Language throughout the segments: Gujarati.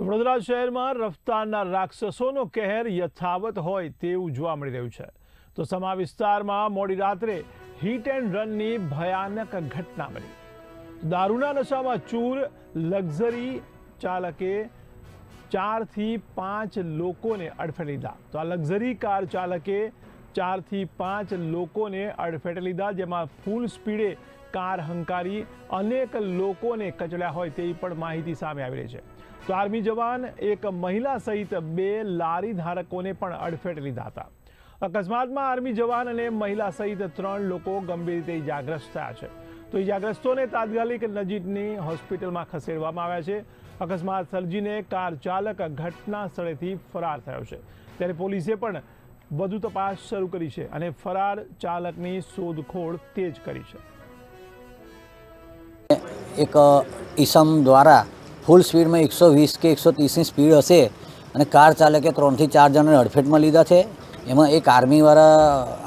તો વડોદરા શહેરમાં રફતારના રાક્ષસોનો કહેર યથાવત હોય તેવું જોવા મળી રહ્યું છે. તો સમા વિસ્તારમાં મોડી રાત્રે હિટ એન્ડ રનની ભયાનક ઘટના બની. દારૂના નશામાં ચૂર, લક્ઝરી ચાલકે ચારથી પાંચ લોકોને અડફે લીધા. તો આ લક્ઝરી કાર ચાલકે ચારથી પાંચ લોકોને અડફેટે લીધા, જેમાં ફૂલ સ્પીડે કાર હંકારી અનેક લોકોને કચડ્યા હોય તેવી પણ માહિતી સામે આવી રહી છે. તો આર્મી જવાન એક મહિલા સહિત બે લારી ધારકોને પણ અડફેટે લીધા હતા. અકસ્માતમાં આર્મી જવાન અને મહિલા સહિત ત્રણ લોકો ગંભીર રીતે ઇજાગ્રસ્ત થયા છે. તો ઇજાગ્રસ્તોને તાત્કાલિક નજીકની હોસ્પિટલમાં ખસેડવામાં આવ્યા છે. અકસ્માત સર્જીને કાર ચાલક ઘટના સ્થળેથી ફરાર થયો છે. ત્યારે પોલીસે પણ વધુ તપાસ શરૂ કરી છે અને ફરાર ચાલકની શોધખોળ તેજ કરી છે. એક ઈસમ દ્વારા ફૂલ સ્પીડમાં એકસો વીસ કે એકસો ત્રીસની સ્પીડ હશે અને કાર ચાલકે ત્રણથી ચાર જણાને અડફેટમાં લીધા છે. એમાં એક આર્મીવાળા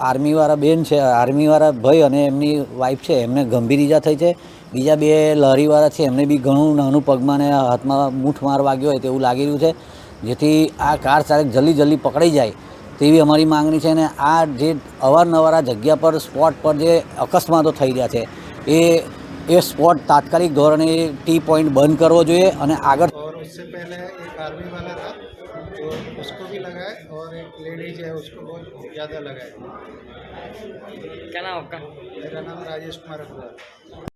આર્મીવાળા બેન છે, આર્મીવાળા ભાઈ અને એમની વાઈફ છે, એમને ગંભીર ઈજા થઈ છે. બીજા બે લહેરીવાળા છે, એમને બી ઘણું નાનું પગમાં અને હાથમાં મૂઠ માર વાગ્યો હોય તેવું લાગી રહ્યું છે. જેથી આ કાર ચાલક જલ્દી જલ્દી પકડાઈ જાય તેવી અમારી માંગણી છે અને આ જે અવારનવાર આ જગ્યા પર સ્પોટ પર જે અકસ્માતો થઈ રહ્યા છે એ એ સ્પોટ તાત્કાલિક ધોરણે ટી પોઈન્ટ બંધ કરવો જોઈએ અને આગળ और उससे पहले एक आर्मी वाला था तो उसको भी लगाए और एक लेडीज है उसको बहुत ज़्यादा लगाए क्या नाम आपका मेरा नाम राजेश कुमार अग्रवाल